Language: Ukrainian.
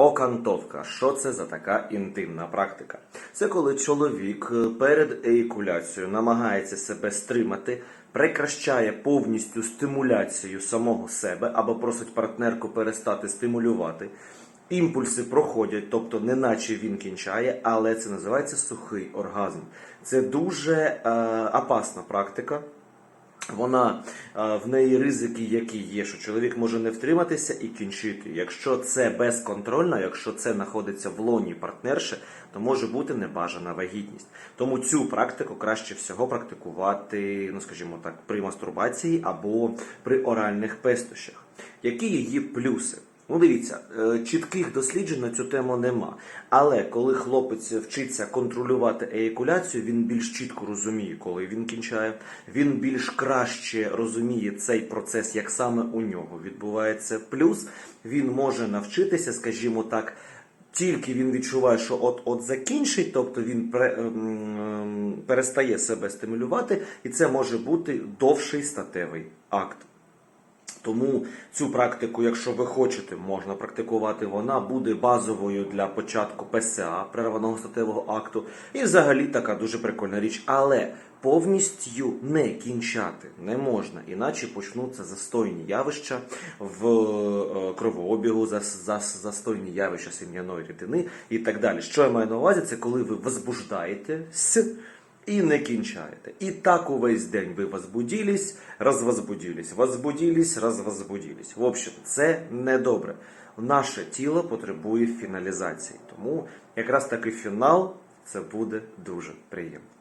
Окантовка. Що це за така інтимна практика? Це коли чоловік е, перед еякуляцією намагається себе стримати, прекращає повністю стимуляцію самого себе або просить партнерку перестати стимулювати. Імпульси проходять, тобто неначе він кінчає, але це називається сухий оргазм. Це дуже е, опасна практика. Вона е, в неї ризики, які є, що чоловік може не втриматися і кінчити. Якщо це безконтрольно, якщо це знаходиться в лоні партнерши, то може бути небажана вагітність. Тому цю практику краще всього практикувати, ну скажімо так, при мастурбації або при оральних пестощах. Які її плюси? Ну, дивіться, е, чітких досліджень на цю тему нема. Але коли хлопець вчиться контролювати еякуляцію, він більш чітко розуміє, коли він кінчає. Він більш краще розуміє цей процес, як саме у нього відбувається. Плюс він може навчитися, скажімо так. Тільки він відчуває, що от от закінчить, тобто він пре, ем, перестає себе стимулювати, і це може бути довший статевий акт. Тому цю практику, якщо ви хочете, можна практикувати. Вона буде базовою для початку ПСА прерваного статевого акту. І взагалі така дуже прикольна річ. Але повністю не кінчати не можна, іначе почнуться застойні явища в е, кровообігу, зас- зас- застойні явища сім'яної рідини і так далі. Що я маю на увазі, це коли ви возбуждаєтесь. И не кінчаєте. І так увесь день ви возбудились, розвозбудились, возбудились, розвозбудились. В общем, це недобре. Наше тіло потребує фіналізації. Тому якраз такий фінал це буде дуже приємно.